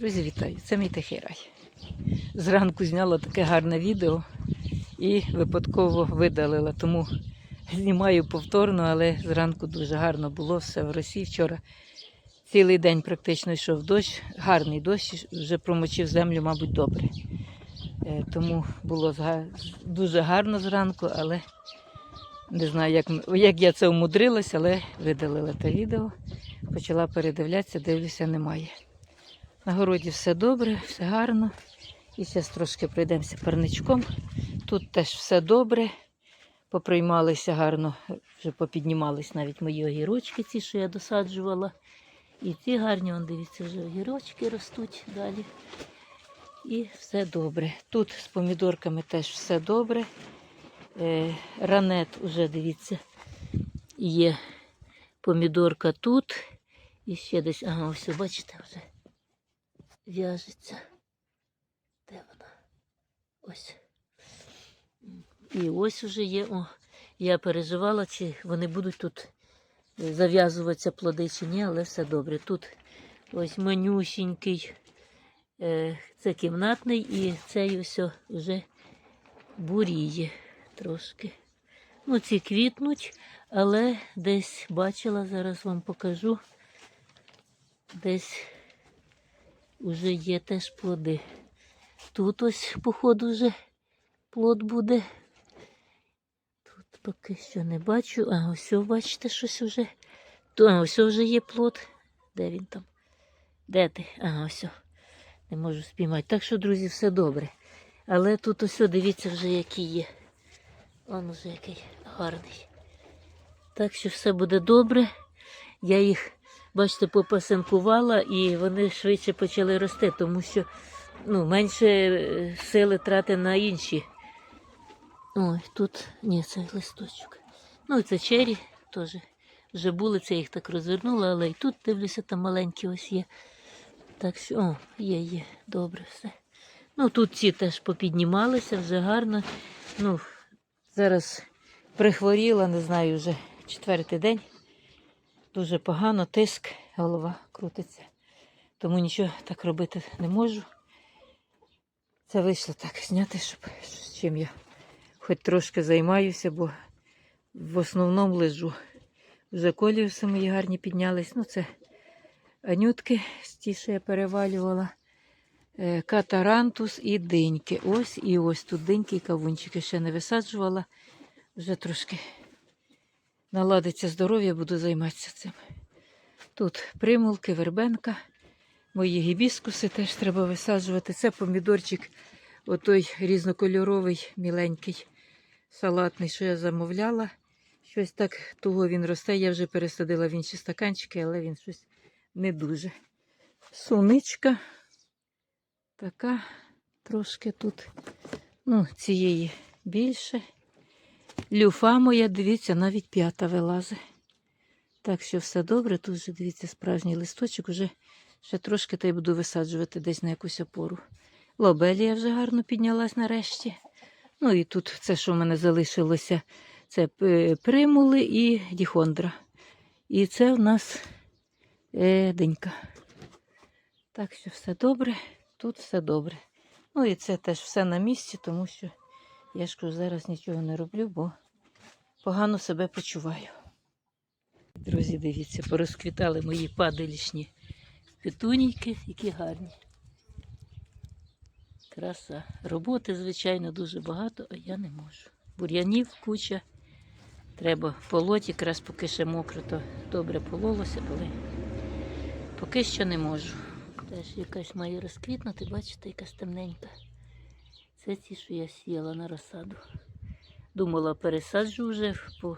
Друзі, вітаю! Це мій тихий рай. Зранку зняла таке гарне відео і випадково видалила. Тому знімаю повторно, але зранку дуже гарно було все в Росії. Вчора цілий день практично йшов дощ, гарний дощ, вже промочив землю, мабуть, добре. Е, Тому було дуже гарно зранку, але не знаю, як, як я це умудрилась, але видалила те відео. Почала передивлятися, дивлюся, немає. На городі все добре, все гарно. І зараз трошки пройдемося парничком. Тут теж все добре. Поприймалися гарно, вже попіднімались навіть мої огірочки, ці, що я досаджувала. І ці гарні, вон, дивіться, вже огірочки ростуть далі. І все добре. Тут з помідорками теж все добре. Е, ранет уже, дивіться, є помідорка тут. І ще десь, ага, ось, бачите, вже в'яжеться. Де вона? Ось. І ось уже є. О, я переживала, чи вони будуть тут е, зав'язуватися плоди чи ні, але все добре. Тут ось манюсінький, е, це кімнатний, і цей ось вже буріє трошки. Ну, ці квітнуть, але десь бачила, зараз вам покажу. Десь вже є теж плоди. Тут ось, походу, вже плод буде. Тут поки що не бачу. А ось, бачите, щось вже. А, ось вже є плод. Де він там? Де ти? Ага, ось. Не можу спіймати. Так що, друзі, все добре. Але тут ось, дивіться, вже які є. Он уже який гарний. Так що все буде добре. Я їх, бачите, попасинкувала і вони швидше почали рости, тому що ну, менше е, сили трати на інші. Ой, тут ні, це листочок. Ну, це чері теж. Вже були, це їх так розвернула, але і тут дивлюся, там маленькі ось є. Так що, о, є, є, добре все. Ну, тут ці теж попіднімалися, вже гарно. Ну, зараз прихворіла, не знаю, вже четвертий день. Дуже погано, тиск, голова крутиться. Тому нічого так робити не можу. Це вийшло так зняти, щоб з чим я хоч трошки займаюся, бо в основному лежу. Вже коліуси мої гарні піднялись. Ну, це анютки, ті, що я перевалювала. Е, Катарантус і диньки. Ось і ось тут диньки і кавунчики ще не висаджувала. Вже трошки наладиться здоров'я, буду займатися цим. Тут примулки, вербенка. Мої гібіскуси теж треба висаджувати. Це помідорчик, отой різнокольоровий, міленький, салатний, що я замовляла. Щось так того він росте. Я вже пересадила в інші стаканчики, але він щось не дуже. Суничка. Така трошки тут. Ну, цієї більше. Люфа моя, дивіться, навіть п'ята вилазить. Так що все добре. Тут вже, дивіться, справжній листочок. Уже ще трошки та й буду висаджувати десь на якусь опору. Лобелія вже гарно піднялась нарешті. Ну і тут це, що в мене залишилося, це примули і діхондра. І це в нас е, денька. Так що все добре, тут все добре. Ну і це теж все на місці, тому що я ж зараз нічого не роблю, бо погано себе почуваю. Друзі, дивіться, порозквітали мої падалішні петунійки, які гарні. Краса. Роботи, звичайно, дуже багато, а я не можу. Бур'янів куча. Треба полоть, якраз поки ще мокро, то добре пололося, але поки що не можу. Теж якась має розквітнути, бачите, якась темненька. Це ті, що я сіяла на розсаду. Думала, пересаджу вже по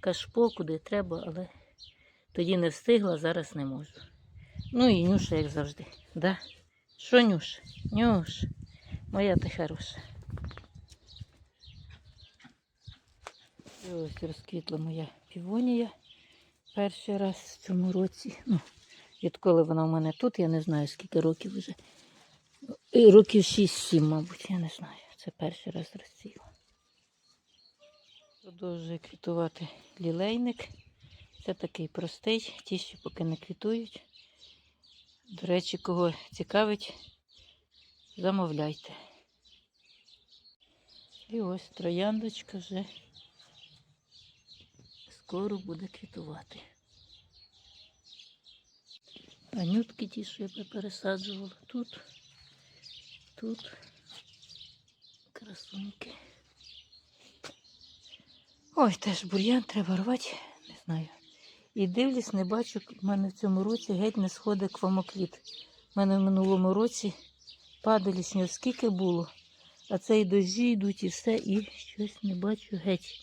кашпо, куди треба, але тоді не встигла, зараз не можу. Ну і Нюша, як завжди. Да? Що Нюш? Нюш, моя ти хороша. Ось розквітла моя півонія перший раз в цьому році. Ну, відколи вона в мене тут, я не знаю, скільки років вже. Років 6-7, мабуть, я не знаю. Це перший раз розцвіла. Продовжує квітувати лілейник. Це такий простий, ті, що поки не квітують. До речі, кого цікавить, замовляйте. І ось трояндочка вже скоро буде квітувати. Анютки ті, що я пересаджувала тут, тут красуньки. Ой, теж бур'ян треба рвати, не знаю. І дивлюсь, не бачу, в мене в цьому році геть не сходить квамокліт. У мене в минулому році падалішнього скільки було, а це і дощі йдуть, і все, і щось не бачу геть.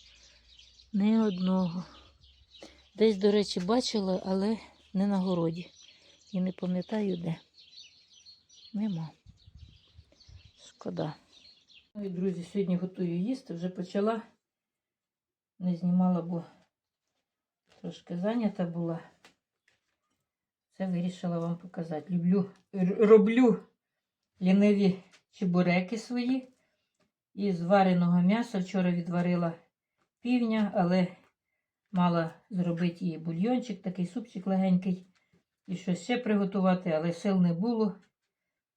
Ні одного. Десь, до речі, бачила, але не на городі. І не пам'ятаю де. Нема. Шкода. Ну і, друзі, сьогодні готую їсти. Вже почала. Не знімала, бо трошки зайнята була. Це вирішила вам показати. Люблю, роблю ліниві чебуреки свої. Із вареного м'яса вчора відварила півня, але мала зробити і бульйончик, такий супчик легенький. І щось ще приготувати, але сил не було.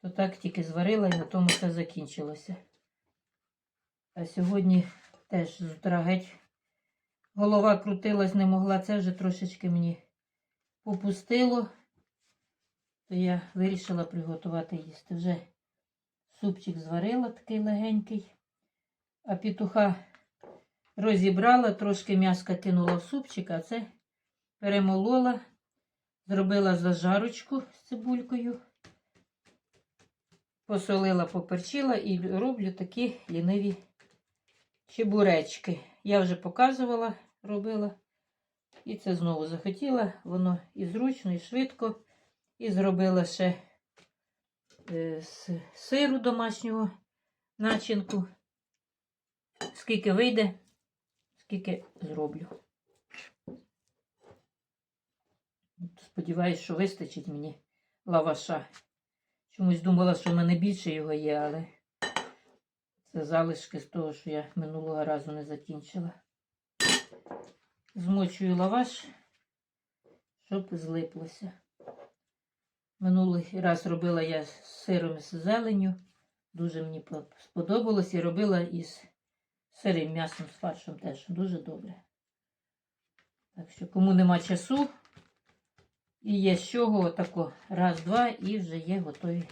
То так тільки зварила і на тому все закінчилося. А сьогодні теж з утра геть голова крутилась, не могла. Це вже трошечки мені попустило. То я вирішила приготувати їсти. Вже супчик зварила такий легенький, а петуха розібрала, трошки м'яска кинула в супчик, а це перемолола, зробила зажарочку з цибулькою, посолила, поперчила і роблю такі ліниві чебуречки. Я вже показувала, робила. І це знову захотіла. Воно і зручно, і швидко. І зробила ще е, з сиру домашнього начинку. Скільки вийде, скільки зроблю. Сподіваюсь, що вистачить мені лаваша. Чомусь думала, що в мене більше його є, але це залишки з того, що я минулого разу не закінчила. Змочую лаваш, щоб злиплося. Минулий раз робила я з сиром з зеленню. Дуже мені сподобалось і робила із сирим м'ясом з фаршем теж. Дуже добре. Так що, кому нема часу і є з чого, отако раз-два, і вже є готові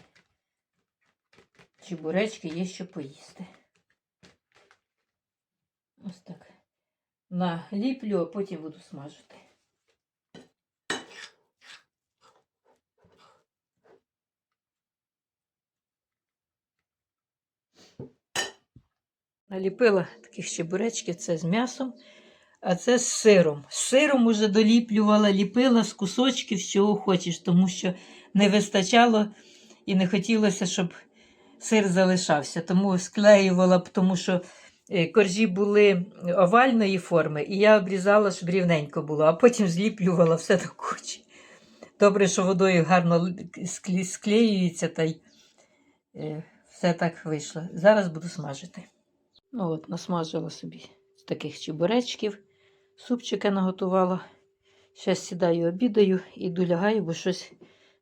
чебуречки, є що поїсти. Ось так. Наліплю, а потім буду смажити. Наліпила таких чебуречків, це з м'ясом, а це з сиром. З сиром уже доліплювала, ліпила з кусочків, з чого хочеш, тому що не вистачало і не хотілося, щоб сир залишався. Тому склеювала, тому що е, коржі були овальної форми, і я обрізала, щоб рівненько було, а потім зліплювала все до кучі. Добре, що водою гарно склеюється, та й е, все так вийшло. Зараз буду смажити. Ну от, насмажила собі таких чебуречків, супчика наготувала. Зараз сідаю, обідаю, іду лягаю, бо щось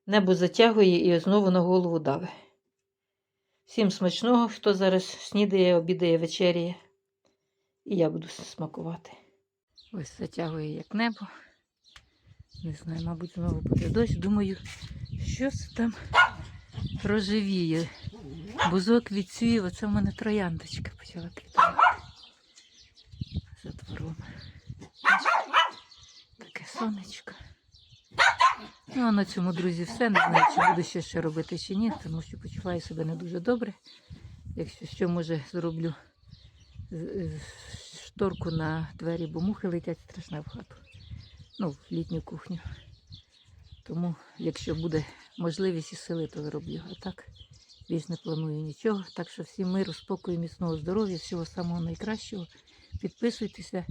небо затягує і знову на голову даве. Всім смачного, хто зараз снідає, обідає, вечеряє. І я буду смакувати. Ось затягує як небо. Не знаю, мабуть, знову буде дощ. Думаю, що це там рожевіє. Бузок відцвів, оце в мене трояндочка почала квітувати. За двором. Сонечко. Ну, а на цьому, друзі, все. Не знаю, чи буду ще ще робити чи ні, тому що почуваю себе не дуже добре. Якщо що, може, зроблю шторку на двері, бо мухи летять страшно в хату. Ну, в літню кухню. Тому, якщо буде можливість і сили, то зроблю. А так більш не планую нічого. Так що всім миру, спокою, міцного здоров'я, всього самого найкращого. Підписуйтеся,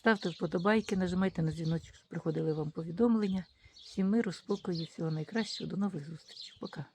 ставте вподобайки, нажимайте на дзвіночок, щоб приходили вам повідомлення. Всім миру, спокою, всього найкращого. До нових зустрічей. Пока.